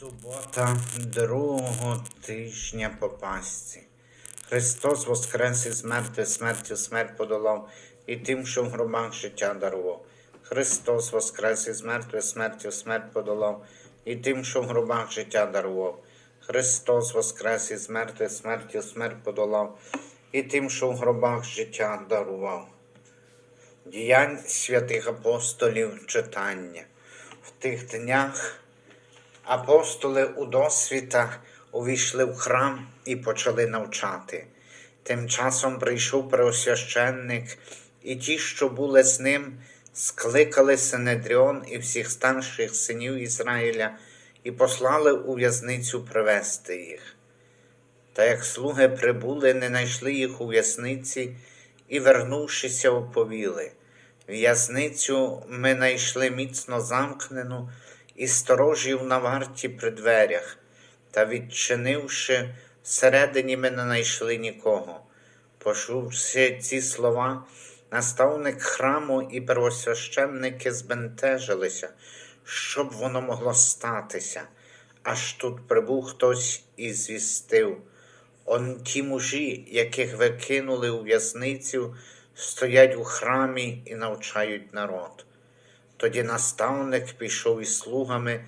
Субота другого тижня по Пасці. Христос воскрес із мертвих, смертю смерть подолав, і тим, що в гробах життя дарував. Христос воскрес із мертвих, смертю смерть подолав, і тим, що в гробах життя дарував. Христос воскрес із мертвих, смертю смерть подолав, і тим, що в гробах життя дарував. Діянь святих апостолів читання. В тих днях Апостоли у досвіта увійшли в храм і почали навчати. Тим часом прийшов преосвященник, і ті, що були з ним, скликали Синедріон і всіх старших синів Ізраїля і послали у в'язницю привести їх. Та як слуги прибули, не знайшли їх у в'язниці і, вернувшися, оповіли. В'язницю ми знайшли міцно замкнену і сторожів на варті при дверях, та відчинивши, всередині ми не знайшли нікого. Почувши ці слова, наставник храму і первосвященники збентежилися, щоб воно могло статися. Аж тут прибув хтось і звістив. Он ті мужі, яких ви кинули у в'язницю, стоять у храмі і навчають народ. Тоді наставник пішов із слугами,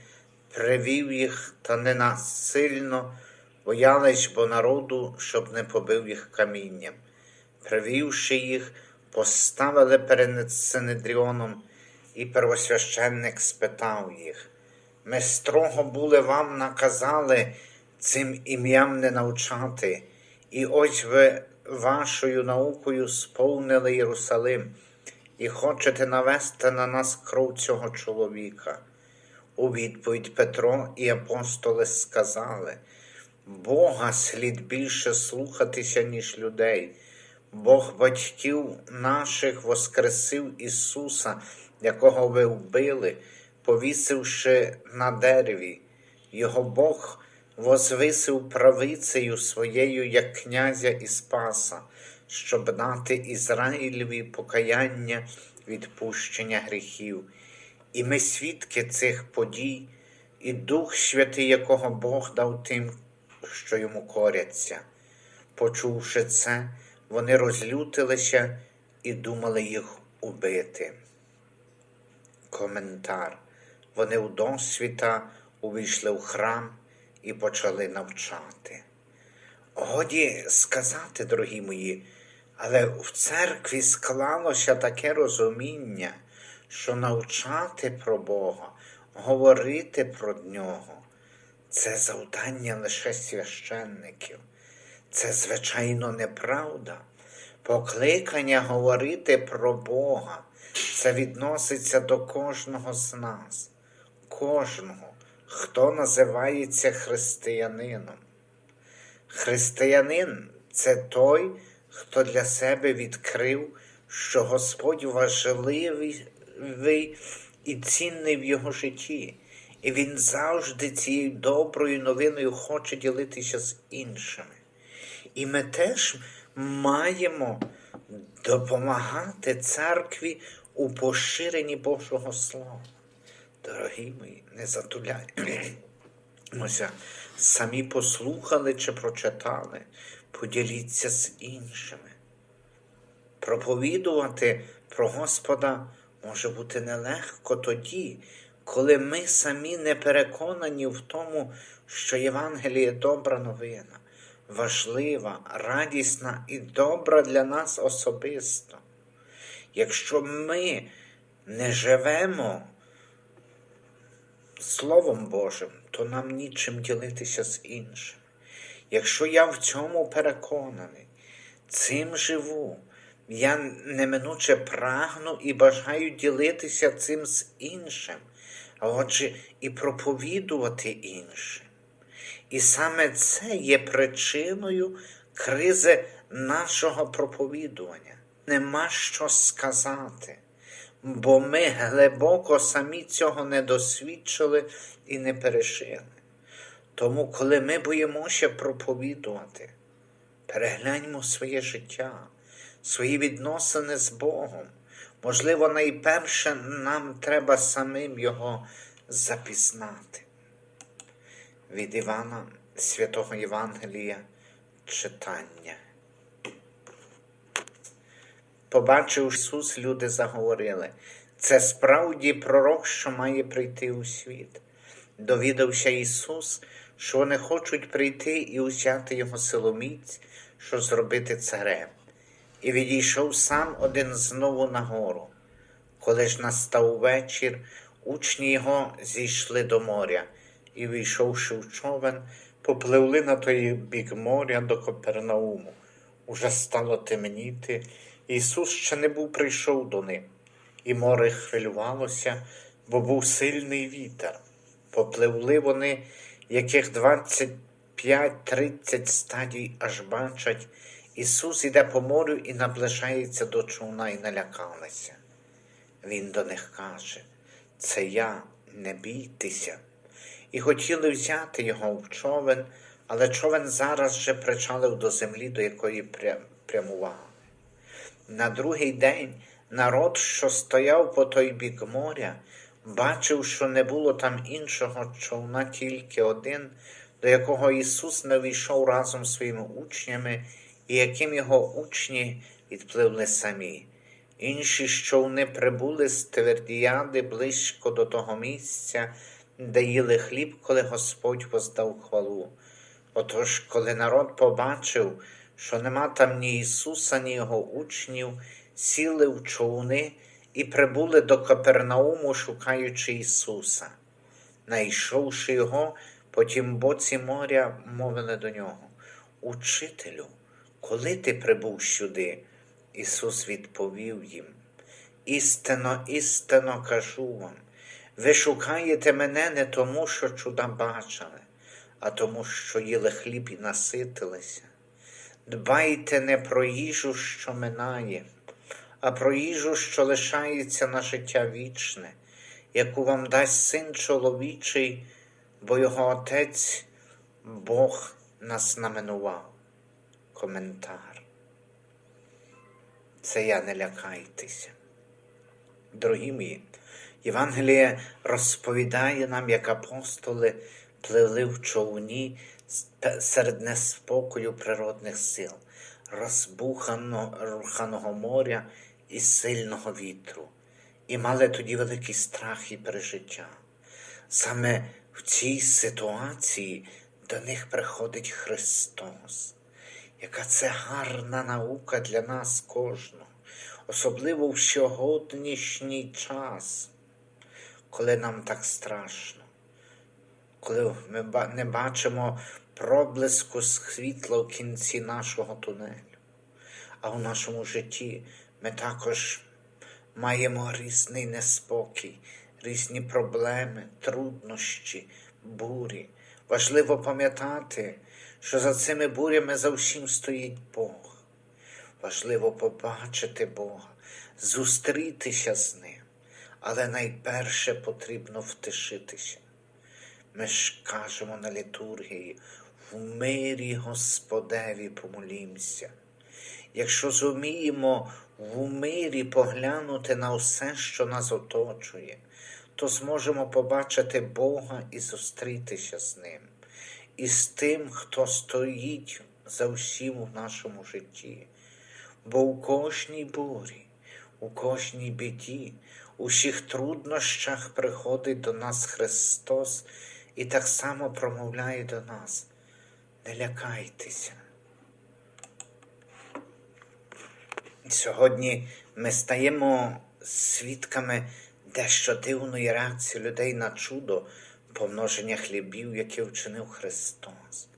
привів їх та не насильно, боялись бо народу, щоб не побив їх камінням. Привівши їх, поставили перед Синедріоном, і первосвященник спитав їх. Ми строго були вам наказали цим ім'ям не навчати, і ось ви вашою наукою сповнили Єрусалим і хочете навести на нас кров цього чоловіка. У відповідь Петро і апостоли сказали, Бога слід більше слухатися, ніж людей. Бог батьків наших воскресив Ісуса, якого ви вбили, повісивши на дереві. Його Бог возвисив правицею своєю як князя і спаса, щоб дати Ізраїлеві покаяння відпущення гріхів. І ми свідки цих подій, і Дух Святий, якого Бог дав тим, що йому коряться. Почувши це, вони розлютилися і думали їх убити. Коментар. Вони у досвіта увійшли в храм і почали навчати. Годі сказати, дорогі мої, але в церкві склалося таке розуміння, що навчати про Бога, говорити про нього це завдання лише священників. Це, звичайно, неправда. Покликання говорити про Бога це відноситься до кожного з нас, кожного, хто називається християнином. Християнин це той, хто для себе відкрив, що Господь важливий і цінний в його житті, і він завжди цією доброю новиною хоче ділитися з іншими. І ми теж маємо допомагати церкві у поширенні Божого Слова. Дорогі мої, не затуляймося. Самі послухали чи прочитали, поділіться з іншими. Проповідувати про Господа може бути нелегко тоді, коли ми самі не переконані в тому, що Євангеліє добра новина, важлива, радісна і добра для нас особисто. Якщо ми не живемо Словом Божим, то нам нічим ділитися з іншим. Якщо я в цьому переконаний, цим живу, я неминуче прагну і бажаю ділитися цим з іншим, а отже, і проповідувати іншим. І саме це є причиною кризи нашого проповідування. Нема що сказати, бо ми глибоко самі цього не досвідчили і не пережили. Тому, коли ми боїмося проповідувати, перегляньмо своє життя, свої відносини з Богом. Можливо, найперше нам треба самим Його запізнати. від Івана Святого Євангелія читання. Побачив Ісус, люди заговорили. Це справді пророк, що має прийти у світ. Довідався Ісус, що вони хочуть прийти і узяти його силоміць, що зробити царем. І відійшов сам один знову на гору. Коли ж настав вечір, учні його зійшли до моря і, війшовши в човен, попливли на той бік моря до Копернауму. Уже стало темніти, Ісус ще не був прийшов до них, і море хвилювалося, бо був сильний вітер. Попливли вони, яких 25-30 стадій аж бачать. Ісус іде по морю і наближається до човна і налякалися. Він до них каже, це я, не бійтеся. І хотіли взяти його в човен, але човен зараз же причалив до землі, до якої прямував. На другий день народ, що стояв по той бік моря, бачив, що не було там іншого човна, тільки один, до якого Ісус не війшов разом з своїми учнями, і яким його учні відпливли самі. Інші човни прибули з Твердіяди близько до того місця, де їли хліб, коли Господь воздав хвалу. Отож, коли народ побачив, що нема там ні Ісуса, ні його учнів, сіли в човни і прибули до Капернауму, шукаючи Ісуса. Найшовши його, по тім боці моря, мовили до нього: Учителю, коли ти прибув сюди? Ісус відповів їм: Істинно, істинно кажу вам, ви шукаєте мене не тому, що чуда бачили, а тому, що їли хліб і наситилися. Дбайте не про їжу, що минає, а про їжу, що лишається на життя вічне, яку вам дасть син чоловічий, бо його Отець Бог нас наменував. Коментар. Це я не лякайтеся. Дорогі мої, Євангеліє розповідає нам, як апостоли пливли в човні серед неспокою природних сил, розбуханого моря і сильного вітру, і мали тоді великий страх і пережиття. Саме в цій ситуації до них приходить Христос. Яка це гарна наука для нас кожного, особливо в сьогоднішній час, коли нам так страшно, коли ми не бачимо проблиску світла в кінці нашого тунелю. А в нашому житті ми також маємо різний неспокій, різні проблеми, труднощі, бурі. Важливо пам'ятати, що за цими бурями завсім стоїть Бог. Важливо побачити Бога, зустрітися з Ним, але найперше потрібно втишитися. Ми ж кажемо на літургії, в мирі Господеві помолімся. Якщо зуміємо в мирі поглянути на все, що нас оточує, то зможемо побачити Бога і зустрітися з Ним, і з тим, хто стоїть за всім у нашому житті. Бо у кожній бурі, у кожній біді, у всіх труднощах приходить до нас Христос і так само промовляє до нас. Не лякайтеся. Сьогодні ми стаємо свідками дещо дивної реакції людей на чудо помноження хлібів, яке вчинив Христос.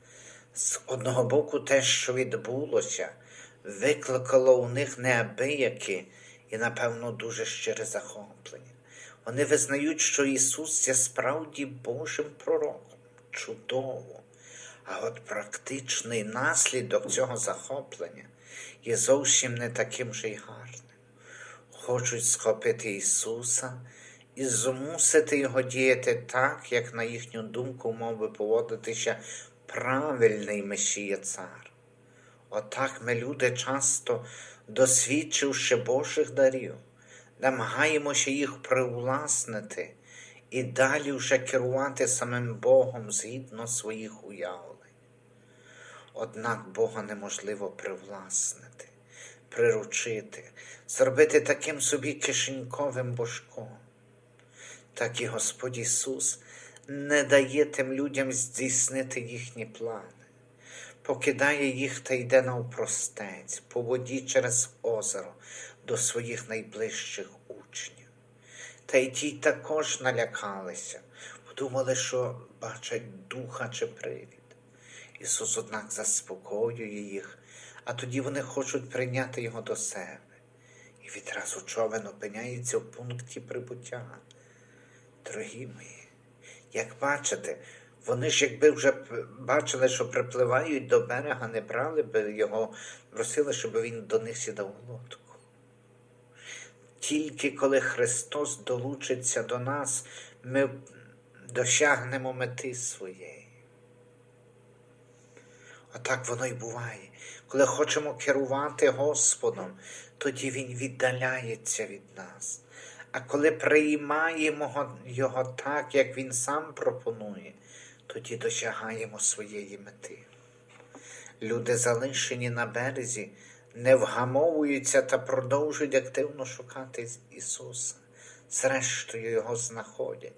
З одного боку, те, що відбулося, викликало у них неабияке і, напевно, дуже щире захоплення. Вони визнають, що Ісус є справді Божим пророком. Чудово. А от практичний наслідок цього захоплення є зовсім не таким же й гарним. Хочуть схопити Ісуса і змусити Його діяти так, як на їхню думку мав би поводитися правильний Месія Цар. Отак ми, люди, часто, досвідчивши Божих дарів, намагаємося їх привласнити і далі вже керувати самим Богом згідно своїх уявлень. Однак Бога неможливо привласнити, приручити, зробити таким собі кишеньковим божком. Так і Господь Ісус не дає тим людям здійснити їхні плани, покидає їх та йде навпростець, по воді через озеро до своїх найближчих. Та й ті також налякалися, подумали, що бачать духа чи привід. Ісус, однак, заспокоює їх, а тоді вони хочуть прийняти Його до себе. І відразу човен опиняється в пункті прибуття. Дорогі мої, як бачите, вони ж якби вже бачили, що припливають до берега, не брали би його, просили, щоб він до них сідав в лодку. Тільки коли Христос долучиться до нас, ми досягнемо мети своєї. Отак воно й буває. Коли хочемо керувати Господом, тоді Він віддаляється від нас. А коли приймаємо Його так, як Він сам пропонує, тоді досягаємо своєї мети. Люди, залишені на березі, не вгамовуються та продовжують активно шукати Ісуса. Зрештою, його знаходять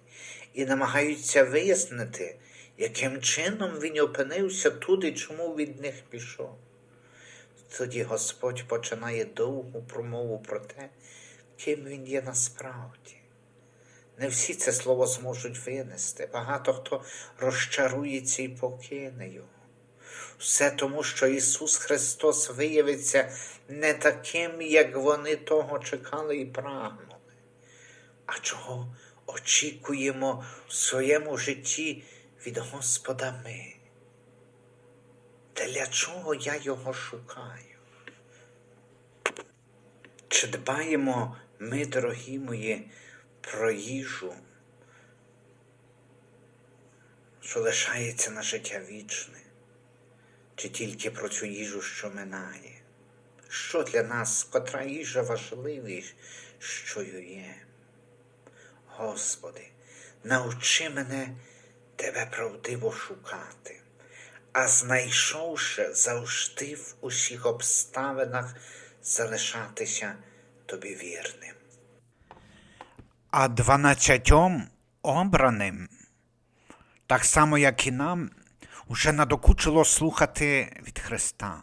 і намагаються вияснити, яким чином він опинився тут і чому від них пішов. Тоді Господь починає довгу промову про те, ким він є насправді. Не всі це слово зможуть винести. Багато хто розчарується і покине його. Все тому, що Ісус Христос виявиться не таким, як вони того чекали і прагнули. А чого очікуємо в своєму житті від Господа ми? Для чого я його шукаю? Чи дбаємо ми, дорогі мої, про їжу, що лишається на життя вічне, чи тільки про цю їжу, що минає? Що для нас, котра їжа важливішою є? Господи, навчи мене Тебе правдиво шукати, а знайшовши завжди в усіх обставинах залишатися Тобі вірним. А дванадцятьом обраним, так само як і нам, уже надокучило слухати від Христа.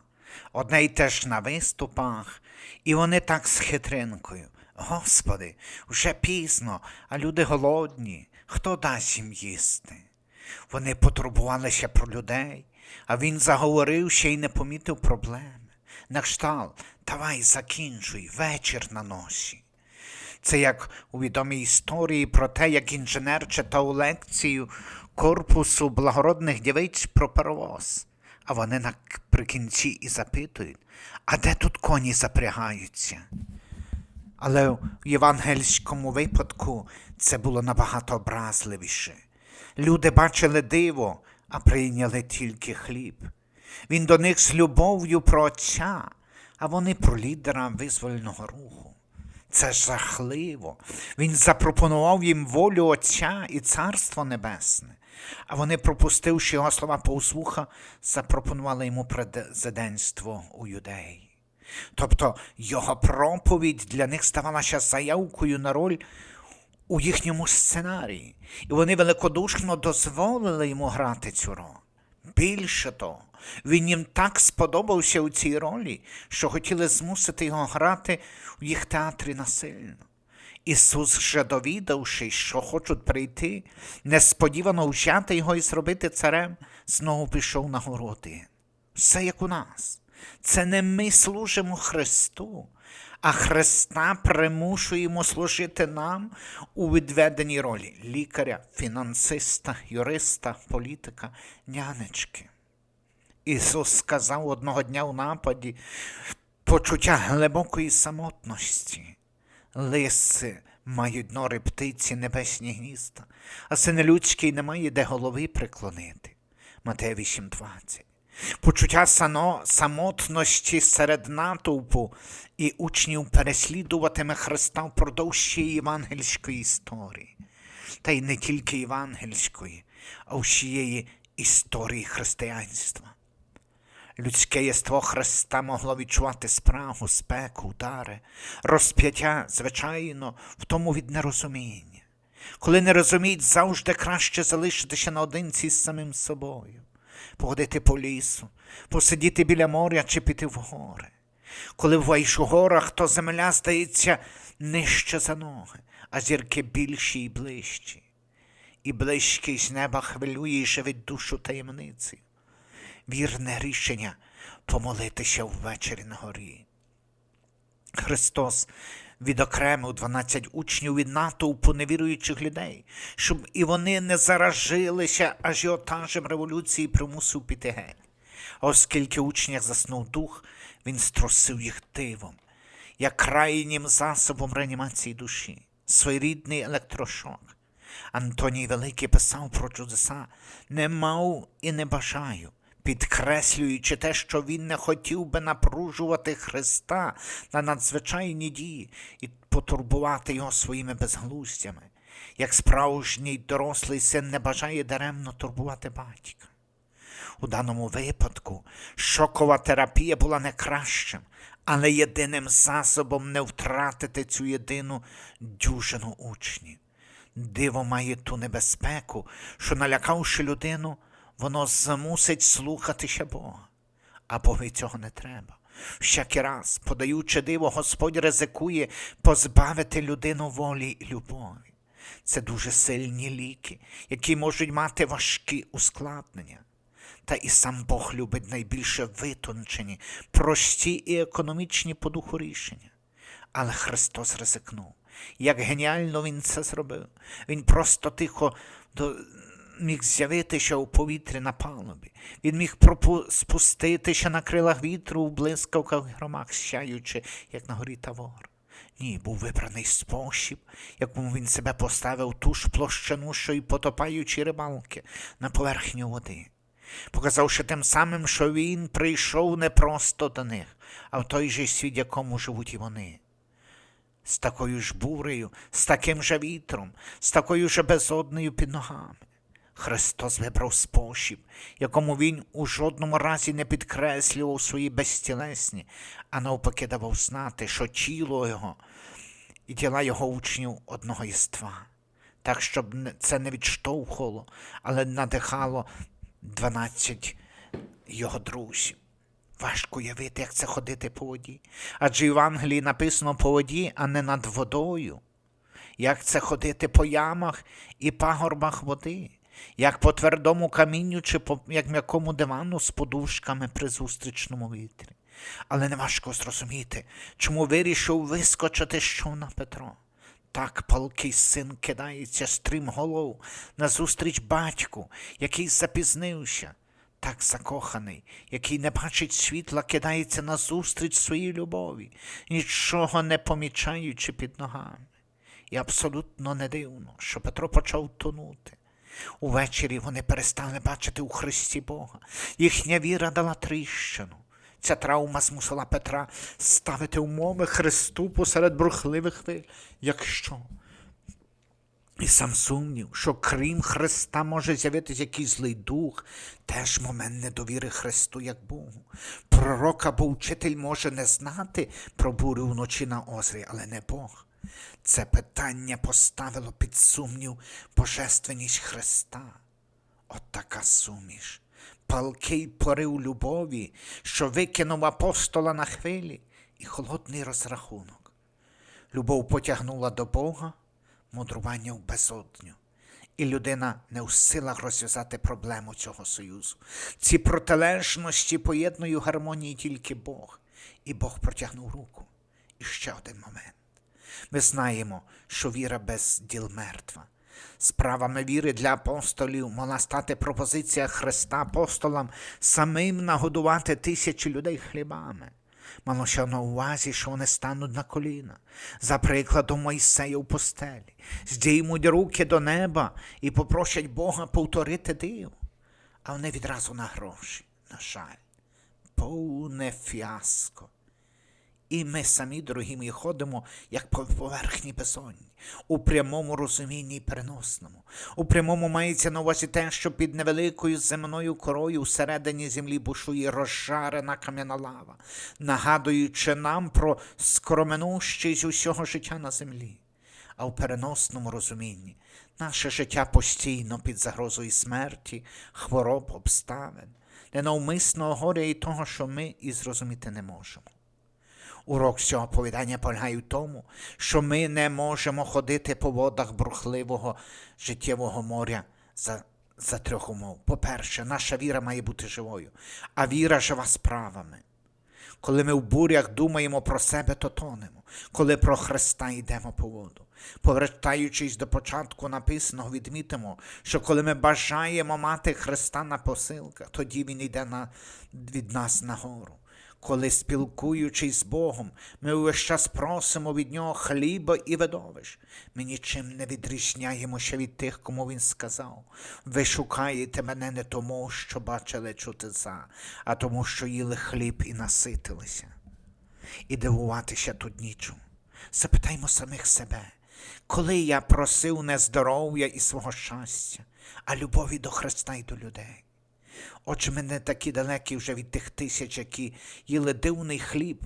Одне й те ж на виступах, і вони так з хитринкою. Господи, вже пізно, а люди голодні. Хто дасть їм їсти? Вони потурбувалися про людей, а він заговорив ще й не помітив проблеми. На кшталт, давай закінчуй, вечір на носі. Це як у відомій історії про те, як інженер читав лекцію корпусу благородних дівиць про паровоз. А вони наприкінці і запитують, а де тут коні запрягаються? Але в євангельському випадку це було набагато образливіше. Люди бачили диво, а прийняли тільки хліб. Він до них з любов'ю про Отця, а вони про лідера визвольного руху. Це жахливо. Він запропонував їм волю Отця і Царство Небесне. А вони, пропустивши його слова повз запропонували йому президентство у юдеї. Тобто його проповідь для них ставалася заявкою на роль у їхньому сценарії, і вони великодушно дозволили йому грати цю роль. Більше того, він їм так сподобався у цій ролі, що хотіли змусити його грати у їх театрі насильно. Ісус, вже довідавшись, що хочуть прийти, несподівано взяти його і зробити царем, знову пішов на городи. Все як у нас. Це не ми служимо Христу, а Христа примушуємо служити нам у відведеній ролі лікаря, фінансиста, юриста, політика, нянечки. Ісус сказав одного дня у нападі почуття глибокої самотності. Лиси мають нори птиці, небесні гнізда, а сини людський немає де голови приклонити. Матея 8.20. Почуття сано, самотності серед натовпу і учнів переслідуватиме Христа впродовж ще євангельської історії. та й не тільки євангельської, а всієї історії християнства. Людське єство Христа могло відчувати спрагу, спеку, удари, розп'яття, звичайно, в тому від нерозуміння. Коли не розуміють, завжди краще залишитися наодинці з самим собою, походити по лісу, посидіти біля моря чи піти в гори. Коли буваєш у горах, то земля здається нижче за ноги, а зірки більші і ближчі. І близькість неба хвилює і живить душу таємниці. Вірне рішення помолитися ввечері на горі. Христос відокремив 12 учнів від натовпу невіруючих людей, щоб і вони не заражилися ажіотажем революції примусив піти геть. А оскільки учнях заснув дух, він струсив їх дивом, як крайнім засобом реанімації душі, своєрідний електрошок. Антоній Великий писав про чудеса, не мав і не бажаю, підкреслюючи те, що він не хотів би напружувати Христа на надзвичайні дії і потурбувати його своїми безглуздями, як справжній дорослий син не бажає даремно турбувати батька. У даному випадку шокова терапія була не кращим, але єдиним засобом не втратити цю єдину дюжину учнів. Диво має ту небезпеку, що, налякавши людину, воно замусить слухатися Бога. А Богові цього не треба. Всякий раз, подаючи диво, Господь ризикує позбавити людину волі і любові. Це дуже сильні ліки, які можуть мати важкі ускладнення. Та і сам Бог любить найбільше витончені, прості і економічні по духу рішення. Але Христос ризикнув. Як геніально Він це зробив. Він просто тихо. Міг з'явитися у повітрі на палубі. Він міг спуститися на крилах вітру в блискавках громах, сяючи, як на горі Тавор. Ні, був вибраний спосіб, якому він себе поставив ту ж площину, що й потопаючі рибалки на поверхню води показавши тим самим, що він прийшов не просто до них, а в той же світ, якому живуть і вони. З такою ж бурею, з таким же вітром, з такою ж безодною під ногами. Христос вибрав спосіб, якому він у жодному разі не підкреслював свої безтілесні, а навпаки давав знати, що тіло його і тіла його учнів одного єства. Так, щоб це не відштовхувало, але надихало 12 його друзів. Важко уявити, як це ходити по воді. Адже в Євангелії написано по воді, а не над водою. Як це ходити по ямах і пагорбах води, як по твердому камінню чи по як м'якому дивану з подушками при зустрічному вітрі. Але не важко зрозуміти, чому вирішив вискочити з човна Петро. Так палкий син кидається стрім голов назустріч батьку, який запізнився, так закоханий, який не бачить світла, кидається назустріч своїй любові, нічого не помічаючи під ногами. І абсолютно не дивно, що Петро почав тонути. Увечері вони перестали бачити у Христі Бога. Їхня віра дала тріщину. Ця травма змусила Петра ставити умови Христу посеред бурхливих хвиль. Якщо і сам сумнів, що крім Христа може з'явитися якийсь злий дух, теж момент недовіри Христу як Богу. Пророк або учитель може не знати про бурю вночі на озері, але не Бог. Це питання поставило під сумнів божественність Христа. От така суміш, палкий порив любові, що викинув апостола на хвилі, і холодний розрахунок. Любов потягнула до Бога, мудрування в безодню. І людина не в силах розв'язати проблему цього союзу. Ці протилежності поєднує гармонії тільки Бог. І Бог протягнув руку. І ще один момент. Ми знаємо, що віра без діл мертва. Справами віри для апостолів могла стати пропозиція Христа апостолам самим нагодувати тисячі людей хлібами. Малося на увазі, що вони стануть на коліна, за прикладом Мойсея в постелі, здіймуть руки до неба і попросять Бога повторити диво. А вони відразу на гроші, на жаль, повне фіаско. І ми самі, дорогі ходимо як по поверхні безодні, у прямому розумінні і переносному. У прямому мається на увазі те, що під невеликою земною корою всередині землі бушує розжарена кам'яна лава, нагадуючи нам про скороминущість усього життя на землі. А в переносному розумінні наше життя постійно під загрозою смерті, хвороб, обставин, ненавмисного горя і того, що ми і зрозуміти не можемо. Урок цього оповідання полягає в тому, що ми не можемо ходити по водах бурхливого життєвого моря за, за трьох умов. По-перше, наша віра має бути живою, а віра жива справами. Коли ми в бурях думаємо про себе, то тонемо, коли про Христа йдемо по воду. Повертаючись до початку написаного, відмітимо, що коли ми бажаємо мати Христа на посилках, тоді Він йде на, від нас нагору. Коли, спілкуючись з Богом, ми увесь час просимо від Нього хліба і видовищ. Ми нічим не відрізняємося від тих, кому Він сказав. Ви шукаєте мене не тому, що бачили чудеса, а тому, що їли хліб і наситилися. І дивуватися тут нічому. Запитаймо самих себе, коли я просив не здоров'я і свого щастя, а любові до Христа і до людей. Отже, ми не такі далекі вже від тих тисяч, які їли дивний хліб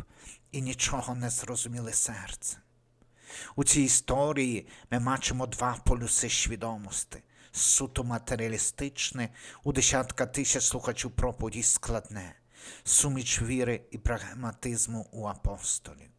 і нічого не зрозуміли серцем. У цій історії ми бачимо два полюси свідомості. Суто матеріалістичне, у десятка тисяч слухачів проповіді складне, суміч віри і прагматизму у апостолів.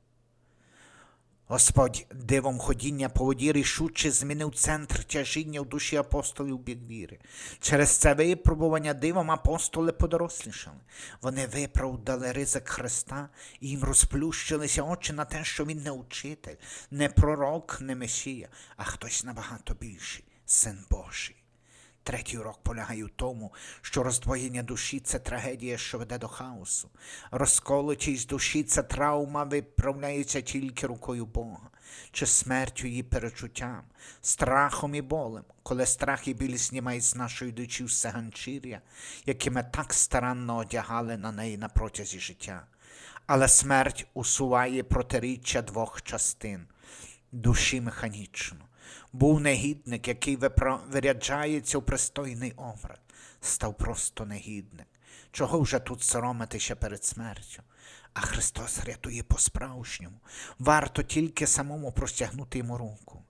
Господь дивом ходіння по воді рішуче змінив центр тяжіння в душі апостолів бік віри. Через це випробування дивом апостоли подорослішали. Вони виправдали ризик Христа і їм розплющилися очі на те, що він не учитель, не пророк, не месія, а хтось набагато більший син Божий. Третій урок полягає в тому, що роздвоєння душі це трагедія, що веде до хаосу. Розколотість душі це травма виправляється тільки рукою Бога, чи смертю її перечуттям, страхом і болем, коли страх і біль знімають з нашої душі все ганчір'я, яке ми так старанно одягали на неї на протязі життя. Але смерть усуває протиріччя двох частин душі механічно. Був негідник, який виряджається у пристойний образ, став просто негідник. Чого вже тут соромитися перед смертю? А Христос рятує по-справжньому. Варто тільки самому простягнути йому руку.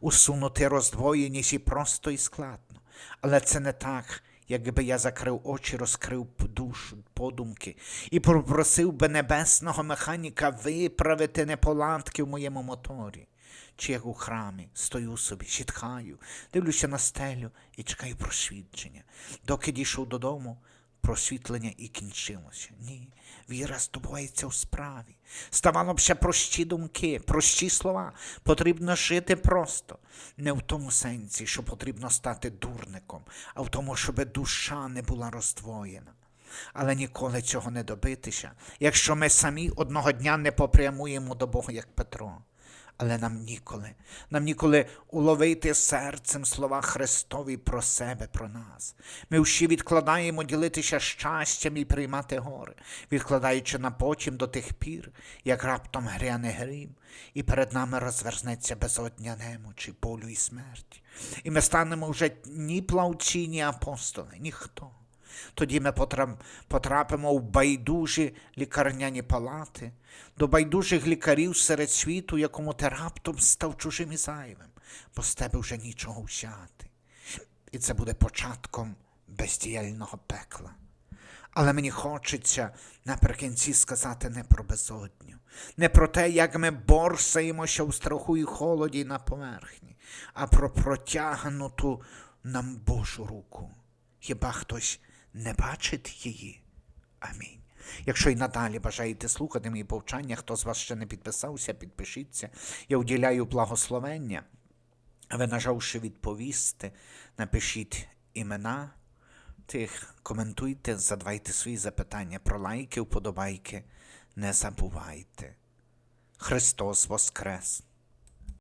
Усунути роздвоєність і просто і складно. Але це не так, якби я закрив очі, розкрив душу, подумки і попросив би небесного механіка виправити неполадки в моєму моторі. Чи як у храмі стою собі, чіткаю, дивлюся на стелю і чекаю просвідчення. Доки дійшов додому, просвітлення і кінчилося. Ні, віра здобувається у справі. Ставало б ще прості думки, прості слова. Потрібно жити просто. Не в тому сенсі, що потрібно стати дурником, а в тому, щоб душа не була роздвоєна. Але ніколи цього не добитися, якщо ми самі одного дня не попрямуємо до Бога, як Петро. Але нам ніколи, нам ніколи уловити серцем слова Христові про себе, про нас. Ми всі відкладаємо ділитися щастям і приймати гори, відкладаючи на потім до тих пір, як раптом гряне грім, і перед нами розверзнеться безодня немочі, болю і смерті. І ми станемо вже ні плавці, ні апостоли, ніхто. Тоді ми потрапимо в байдужі лікарняні палати, до байдужих лікарів серед світу, якому ти раптом став чужим і зайвим, бо з тебе вже нічого взяти. І це буде початком бездіяльного пекла. Але мені хочеться наприкінці сказати не про безодню, не про те, як ми борсаємося у страху і холоді на поверхні, а про протягнуту нам Божу руку. Хіба хтось не бачить її? Амінь. Якщо й надалі бажаєте слухати мої повчання, хто з вас ще не підписався, підпишіться. Я уділяю благословення. Ви, нажавши відповісти, напишіть імена тих, коментуйте, задавайте свої запитання про лайки, вподобайки. Не забувайте. Христос Воскрес!